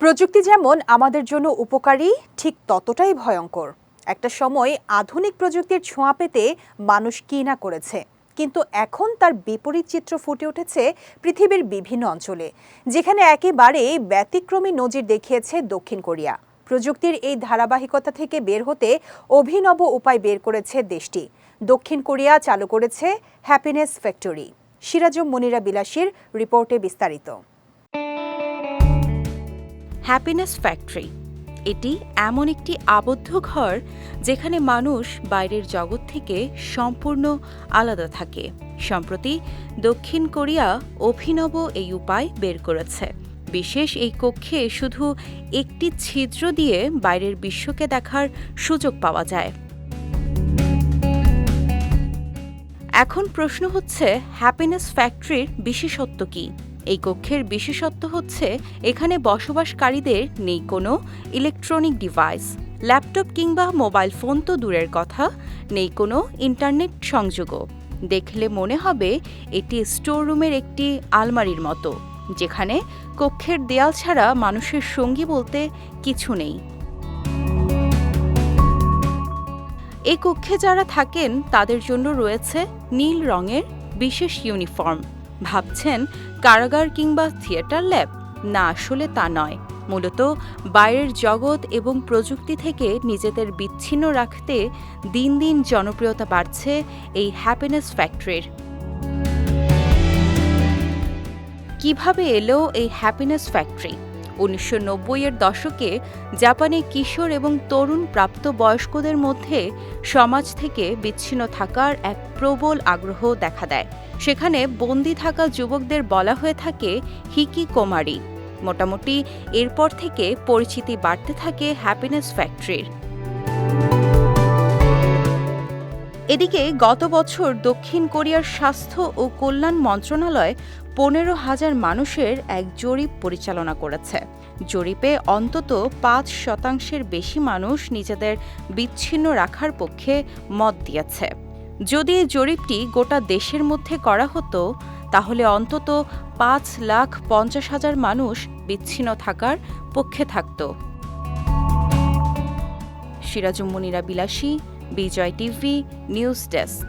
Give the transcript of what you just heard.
প্রযুক্তি যেমন আমাদের জন্য উপকারী, ঠিক ততটাই ভয়ঙ্কর। একটা সময় আধুনিক প্রযুক্তির ছোঁয়া পেতে মানুষ কি না করেছে। কিন্তু এখন তার বিপরীত চিত্র ফুটে উঠেছে পৃথিবীর বিভিন্ন অঞ্চলে, যেখানে একেবারে ব্যতিক্রমী নজির দেখিয়েছে দক্ষিণ কোরিয়া। প্রযুক্তির এই ধারাবাহিকতা থেকে বের হতে অভিনব উপায় বের করেছে দেশটি। দক্ষিণ কোরিয়া চালু করেছে হ্যাপিনেস ফ্যাক্টরি সিরাজম মনিরা বিলাসীর রিপোর্টে বিস্তারিত। হ্যাপিনেস ফ্যাক্টরি এটি এমন একটি আবদ্ধ ঘর যেখানে মানুষ বাইরের জগৎ থেকে সম্পূর্ণ আলাদা থাকে। সম্প্রতি দক্ষিণ কোরিয়া অভিনব এই উপায় বের করেছে। বিশেষ এই কক্ষে শুধু একটি ছিদ্র দিয়ে বাইরের বিশ্বকে দেখার সুযোগ পাওয়া যায়। এখন প্রশ্ন হচ্ছে হ্যাপিনেস ফ্যাক্টরির বিশেষত্ব কী? এই কক্ষের বিশেষত্ব হচ্ছে, এখানে বসবাসকারীদের নেই কোনো ইলেকট্রনিক ডিভাইস ল্যাপটপ কিংবা মোবাইল ফোন তো দূরের কথা, নেই কোনো ইন্টারনেট সংযোগও। দেখলে মনে হবে এটি স্টোররুমের একটি আলমারির মতো, যেখানে কক্ষের দেয়াল ছাড়া মানুষের সঙ্গী বলতে কিছু নেই। এই কক্ষে যারা থাকেন, তাদের জন্য রয়েছে নীল রঙের বিশেষ ইউনিফর্ম ভাবছেন কারাগার কিংবা থিয়েটার ল্যাব? না, আসলে তা নয়। মূলত বাইরের জগৎ এবং প্রযুক্তি থেকে নিজেদের বিচ্ছিন্ন রাখতে দিন দিন জনপ্রিয়তা বাড়ছে এই হ্যাপিনেস ফ্যাক্টরির কীভাবে এলো এই হ্যাপিনেস ফ্যাক্টরি উনিশশো এর দশকে জাপানে কিশোর এবং তরুণ প্রাপ্তবয়স্কদের মধ্যে সমাজ থেকে বিচ্ছিন্ন থাকার এক প্রবল আগ্রহ দেখা দেয়। সেখানে বন্দি থাকা যুবকদের বলা হয়ে থাকে, হিকি কোমারি। মোটামুটি এরপর থেকে পরিচিতি বাড়তে থাকে হ্যাপিনেস ফ্যাক্টরির। এদিকে গত বছর দক্ষিণ কোরিয়ার স্বাস্থ্য ও কল্যাণ মন্ত্রণালয় পনেরো হাজার মানুষের এক জরিপ পরিচালনা করেছে। জরিপে অন্তত পাঁচ শতাংশের বেশি মানুষ নিজেদের বিচ্ছিন্ন রাখার পক্ষে মত দিয়েছে। যদি এই জরিপটি গোটা দেশের মধ্যে করা হতো, তাহলে অন্তত পাঁচ লাখ পঞ্চাশ হাজার মানুষ বিচ্ছিন্ন থাকার পক্ষে থাকত। সিরাজুম মুনিরা বিলাসী, বিজয় টিভি, নিউজ ডেস্ক।